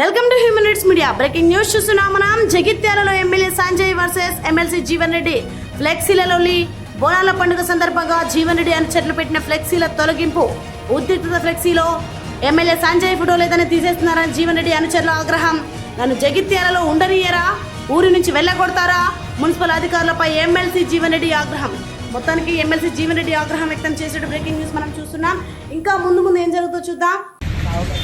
Welcome to human rights media. Breaking news చూస్తున్నాం మనం. జగిత్యాలలో MLA Sanjay versus MLC Jeevan Reddy. ఫ్లెక్సీలలోని బోనాల పండుగ సందర్భంగా జీవన్ రెడ్డి అని చెట్లు పెట్టిన ఫ్లెక్సీల తొలగింపు. ఉద్రిక్తత ఫ్లెక్సీలో ఎమ్మెల్యే సంజయ్ ఫోటో లేదని తీసేస్తున్నారని జీవన్ రెడ్డి అనుచరుల ఆగ్రహం. నన్ను జగిత్యాలలో ఉండనియరా ఊరి నుంచి వెళ్ళగొడతారా? మున్సిపల్ అధికారులపై ఎమ్మెల్సీ జీవన్ రెడ్డి ఆగ్రహం. మొత్తానికి ఎమ్మెల్సీ జీవన్ రెడ్డి ఆగ్రహం వ్యక్తం చేసేట బ్రేకింగ్ న్యూస్ మనం చూస్తున్నాం. ఇంకా ముందు ముందు ఏం జరుగుతుందో చూద్దాం.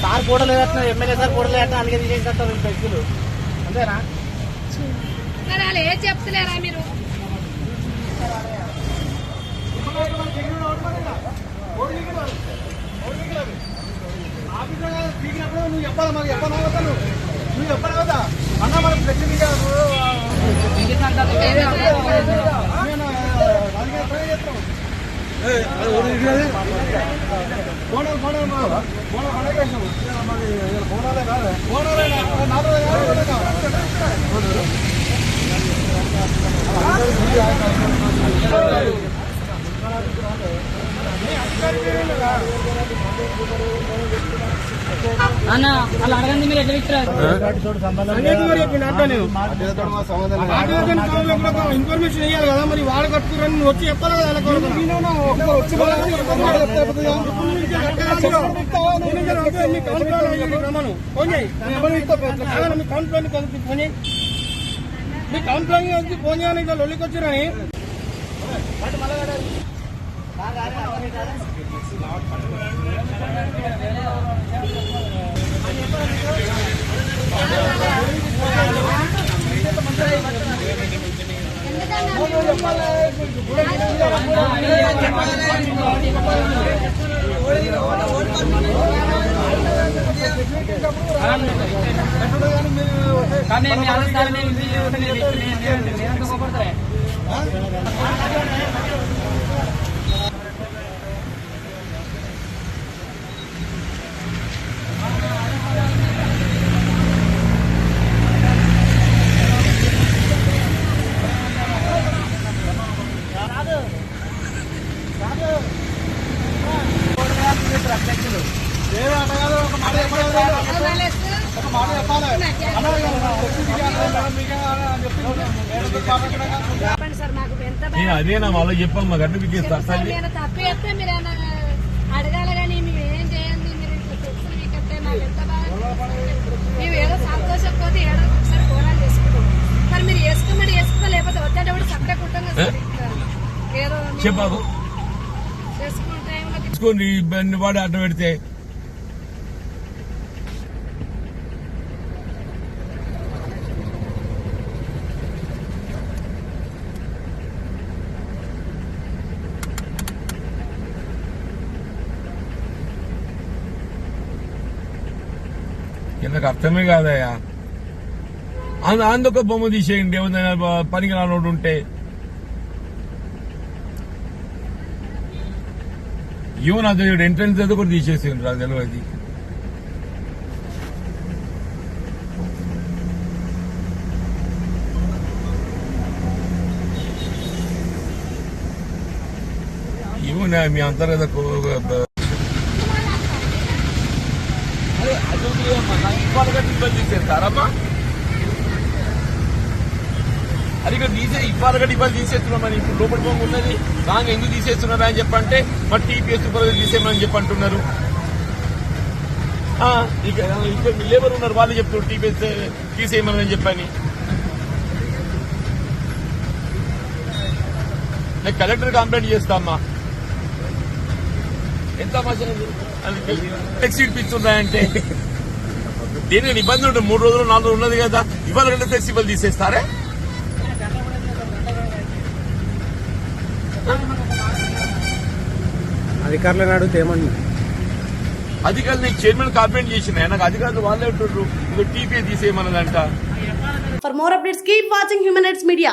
సార్ కూడా లేదట ఎమ్మెల్యే సార్ కూడా లేదట అందుకే తీసేస్తారు వ్యక్తులు అంతేనా? మరి వాళ్ళు ఏం చెప్తలేరా మీరు? నువ్వు చెప్పాలి మరి చెప్పాలి అవుతాను నువ్వు చెప్పాలి కదా అన్న బోనాలు బోనాలు పండగ వేసినాము బోనాలే కాదు బోనాలే నాలుగు కాదు అన్న వాళ్ళు అడగండి మీరు ఎట్లా విక్கிறாరు ఇన్ఫర్మేషన్ ఇవ్వాలి కదా మరి వాళ్ళు కట్టుకురని నువ్వు వచ్చి చెప్పాలి కదా మీ వచ్చి ఫోన్ చేయాలి ఇట్లా లొల్లికి వచ్చిరని కానీ మీ అందరూ నేను ఇది కోపడతాయి నేను ఇది చేయలేదు, నేను ఎందుకు కోపడతారే? ఏదో అట్ట కాదు, ఒక మాట చెప్పాలి కదా. ఒక మాట చెప్పాలి అన్నారు కదా, వచ్చి దిగాలి, మీకే అని చెప్పి నేను మాట్లాడడం కాదు. చెప్పండి సార్ మాకు ఎంత బాధ. నేను అదేనా వాళ్ళు చెప్పమ్మా గడ్డ నేను తప్పు చెప్తే మీరు అడగాలి కానీ మేము ఏం చేయండి మీరు మీకంటే మాకు ఎంత మేము ఏదో సంతోషపోతే ఒకసారి చేసుకుంటాం. మరి మీరు వేసుకోమని వేసుకో లేకపోతే వద్దంటే కూడా సపరేట్ కుట్టం కదా. ఏదో ఇబ్బంది వాడి అడ్డ పెడితే ఎందుకు అర్థమే కాదయ్యా. అందుకు బొమ్మ తీసేయండి ఏమైనా పనికి రానోడు ఉంటే. ఈవెన్ అది ఎంట్రన్స్ అది కూడా తీసేసిండ్రు అది. తెలియదు ఈవెన్ మీ అంతర్గత కో- నాకు ఇవ్వాలిగా ఇబ్బంది తీసేస్తారమ్మా అది ఇక్కడ తీసే ఇవ్వాలిగా ఇబ్బంది తీసేస్తున్నామని ఇప్పుడు లోపల బొమ్మ ఉన్నది రాంగ్ ఎందుకు తీసేస్తున్నారా అని చెప్పంటే మరి టీపీఎస్ సూపర్వైజర్ తీసేయమని చెప్పంటున్నారు అంటున్నారు ఇక ఇక్కడ లేబర్ ఉన్నారు వాళ్ళు చెప్తున్నారు టీపీఎస్ తీసేయమని చెప్పని నేను కలెక్టర్ కంప్లైంట్ చేస్తామ్మా ఎంత ఫ్లెక్సీ ఇప్పిస్తున్నాయంటే దీని ఇబ్బంది ఉంటుంది మూడు రోజులు నాలుగు రోజులు ఉన్నది కదా. ఇవాళ రెండు ఫ్లెక్సిబుల్ తీసేస్తారే? అధికారులను అడిగితే అధికారులు నీకు చైర్మన్ కంప్లైంట్ చేసిన నాకు అధికారులు వాళ్ళే ఉంటున్నారు ఇక టీపీ తీసేయమన్నదంట. For more updates, keep watching Human Rights Media.